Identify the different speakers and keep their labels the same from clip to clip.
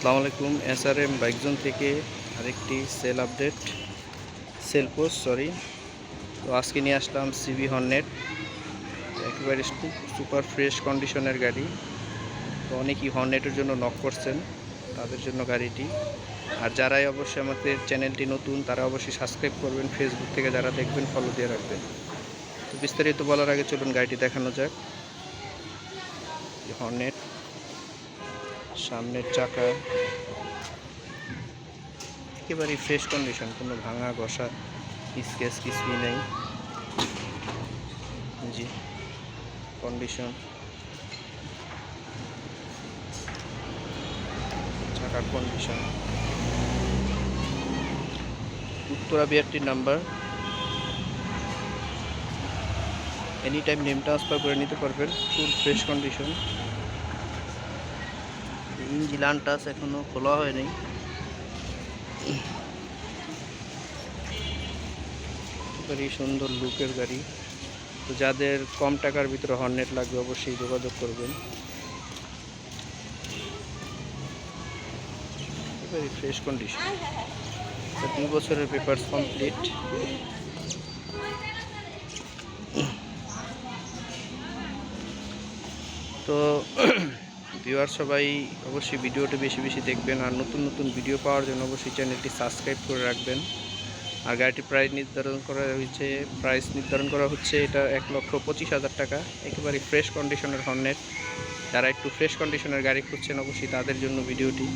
Speaker 1: আসসালামু আলাইকুম SRM bike zone থেকে আরেকটি sell update, sell post sorry তো আজকে নিয়ে আসলাম সিবি হর্নেট একেবারে সুপার ফ্রেশ কন্ডিশনের গাড়ি। তো অনেকেই হর্নেটের জন্য নক করছেন, তাদের জন্য গাড়িটি। আর যারাই অবশ্যই আমাদের চ্যানেলটি নতুন, তারা অবশ্যই সাবস্ক্রাইব করবেন ফেসবুক থেকে যারা দেখবেন ফলো দিয়ে রাখবেন। তো বিস্তারিত বলার আগে চলুন গাড়িটি দেখানো যাক। হর্নেট সামনের চাকা। একেবারে ফ্রেশ কন্ডিশন কোনো ভাঙা ঘষা স্কেচ কিছুই নেই। জি কন্ডিশন চাকার condition Uttara বিআরটির number any time name transfer করে নিতে পারবেন full fresh condition engine touch এখনও খোলা হয়নি। একেবারেই সুন্দর লুকের গাড়ি। তো যাদের কম টাকার ভিতরে হর্নেট লাগবে, অবশ্যই যোগাযোগ করবেন। একেবারে ফ্রেশ কন্ডিশন দুই বছরের পেপারস কমপ্লিট তো ভিউয়ার সবাই অবশ্যই ভিডিওটি বেশি বেশি দেখবেন আর নতুন নতুন ভিডিও পাওয়ার জন্য অবশ্যই চ্যানেলটি সাবস্ক্রাইব করে রাখবেন। আর গাড়িটির প্রাইস নির্ধারণ করা হয়েছে, প্রাইস নির্ধারণ করা হচ্ছে এটা এক লক্ষ পঁচিশ হাজার টাকা। একেবারে ফ্রেশ কন্ডিশনের হর্নেট। যারা একটু ফ্রেশ কন্ডিশনের গাড়ি খুঁজছেন অবশ্যই তাদের জন্য ভিডিওটি।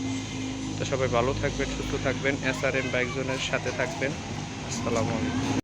Speaker 1: তো সবাই ভালো থাকবেন, সুস্থ থাকবেন, এস আর এম বাইক জোনের সাথে থাকবেন। আসসালামু আলাইকুম।